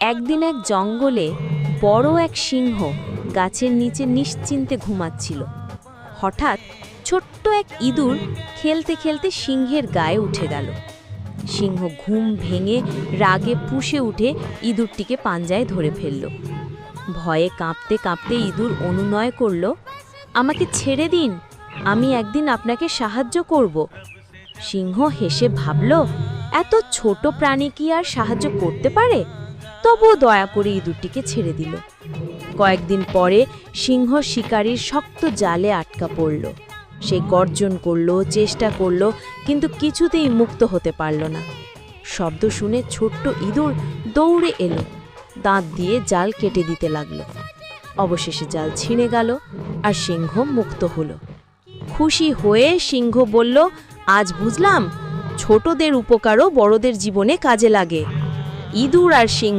একদিন এক জঙ্গলে বড় এক সিংহ গাছের নিচে নিশ্চিন্তে ঘুমাচ্ছিল। হঠাৎ ছোট্ট এক ইঁদুর খেলতে খেলতে সিংহের গায়ে উঠে গেল। সিংহ ঘুম ভেঙে রাগে পুষে উঠে ইঁদুরটিকে পাঞ্জায় ধরে ফেলল। ভয়ে কাঁপতে কাঁপতে ইঁদুর অনুনয় করল, আমাকে ছেড়ে দিন, আমি একদিন আপনাকে সাহায্য করব। সিংহ হেসে ভাবল, এত ছোট প্রাণী কি আর সাহায্য করতে পারে? তবুও দয়া করে ইঁদুরটিকে ছেড়ে দিল। কয়েকদিন পরে সিংহ শিকারীর শক্ত জালে আটকা পড়ল। সে গর্জন করল, চেষ্টা করল, কিন্তু কিছুতেই মুক্ত হতে পারল না। শব্দ শুনে ছোট্ট ইঁদুর দৌড়ে এলো। দাঁত দিয়ে জাল কেটে দিতে লাগল। অবশেষে জাল ছিঁড়ে গেল আর সিংহ মুক্ত হলো। খুশি হয়ে সিংহ বলল, আজ বুঝলাম, ছোটদের উপকারও বড়দের জীবনে কাজে লাগে। ইঁদুর আর সিংহ